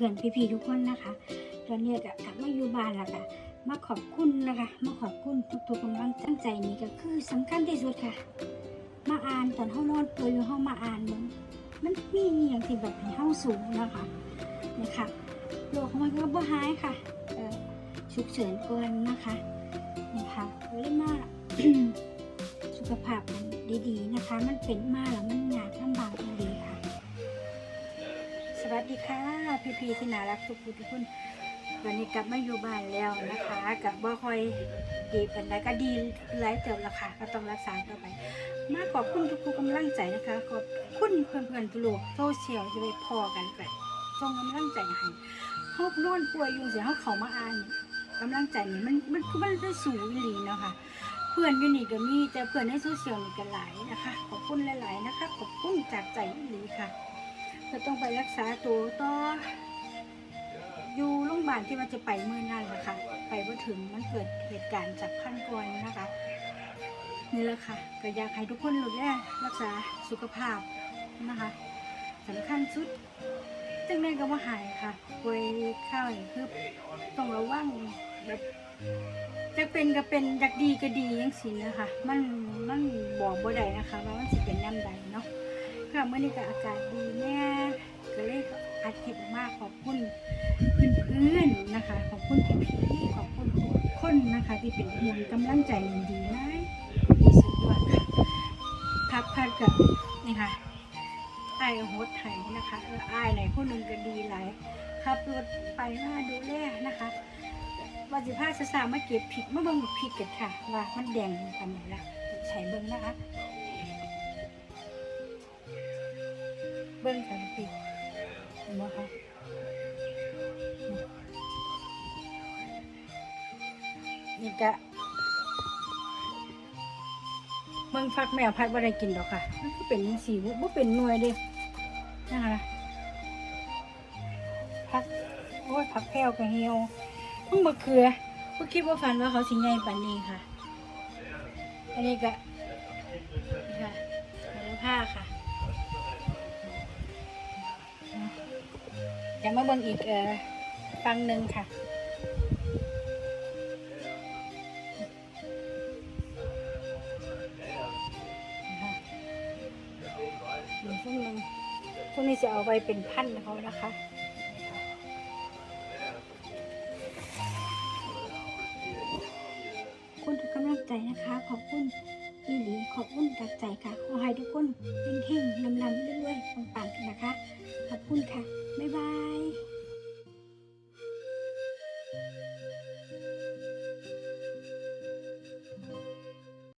พื่อนๆพี่ๆทุกคนนะคะ ตอนนี้ก็กลับมาอยู่บ้านแล้วค่ะมาขอบคุณนะคะ มาขอบคุณทุกๆกำลังตั้งใจนี้ก็คือสำคัญที่สุดค่ะ มาอ่านตอนเฮานอนตัวอยู่เฮามาอ่านมันมันมีอย่างที่แบบให้เฮาสูงนะคะนี่ค่ะโรคของมันก็บ่หายค่ะเออฉุกเฉินเกินนะคะนี่ค่ะเลยมาสุขภาพมันดีๆนะคะ มันเป็นมาแล้วมันยากลำบากดีค่ะ วัสดีค่ะพี่ๆที่น่ารักทุกคนทุกคนวันนี้กลับมาอยู่บ้านแล้วนะคะกับบ่คอยดีเป็นไรก็ดีหลายเติมละค่ะก็ต้องรักษาต่อไป มาขอบคุณทุกๆกำลังใจนะคะขอบคุณเพื่อนๆทุกโลกโซเชียลจะไปพอกันไปส่งกำลังใจให้เขานอนป่วยอยู่เสียเขาเขามาอ่านกำลังใจนี่มันมันมันได้สูงอีหลีเนาะค่ะเพื่อนอยู่นี่ก็มีแต่เพื่อนในโซเชียลนี่ก็หลายนะคะ ขอบคุณหลาย ๆ นะคะ ขอบคุณจากใจอีหลีค่ะ ก็ต้องไปรักษาตัวต่ออยู่โรงพยาบาลที่มันจะไปเมื่อนั่นแหละค่ะ ไปว่าถึงมันเกิดเหตุการณ์จากขั้นก่อนนะคะนี่แหละค่ะก็อยากให้ทุกคนรู้แลรักษาสุขภาพนะคะสำคัญสุดจังได้ก็ว่าหายค่ะป่วยข้าวนี่คือต้องระวังแบบจะเป็นก็เป็นอยากดีก็ดียังสินะคะ มันมันบอกบ่ได้นะคะ ว่ามันสิเป็นน้ำใดเนาะค่ะเมื่อนี้ก็อากาศดีแน่ย อัดคลิปมากขอบคุณเพื่อนๆนะคะ ขอบคุณพี่ๆขอบคุณทุกคนนะคะ ที่เป็นห่วงกำลังใจดีไหมดีสุดยอดค่ะพักพัดกับนี่ค่ะไอ้โฮสไทยนะคะเออไอ้ายไหนผู้หนึ่งก็ดีหลายขับรถไปมาดูแลนะคะวันสิบห้าจะสามารถเก็บผิดมาเบิ่งผิดกันค่ะ ว่ามันแดงกันไหนละใช้เบิ่งนะคะ เบิ้งกันปีเห็นไหมคะนี่กะเบิ้งฟักแมวพัดว่าได้กินดอกค่ะมันก็เป็นสีบ่เป็นหน่วยเดินะคะพักโอ้ยพักแพรวกับเหี่ยวเพิ่งมาเคือเพิ่คิดว่าฝันว่าเขาสิใหญ่ปานนี้ค่ะ อันนี้กะนี่ค่ะผ้าค่ะ เดี๋ยวมาเบิ่งอีกเออฟังหนึ่งค่ะ หนึ่งช่วงหนึ่งช่วงนี้จะเอาไปเป็นพันเขานะคะคุณทุกกำลังใจนะคะ ขอบคุณอีหลีขอบคุณจากใจค่ะ ขอให้ทุกคนเฮงๆ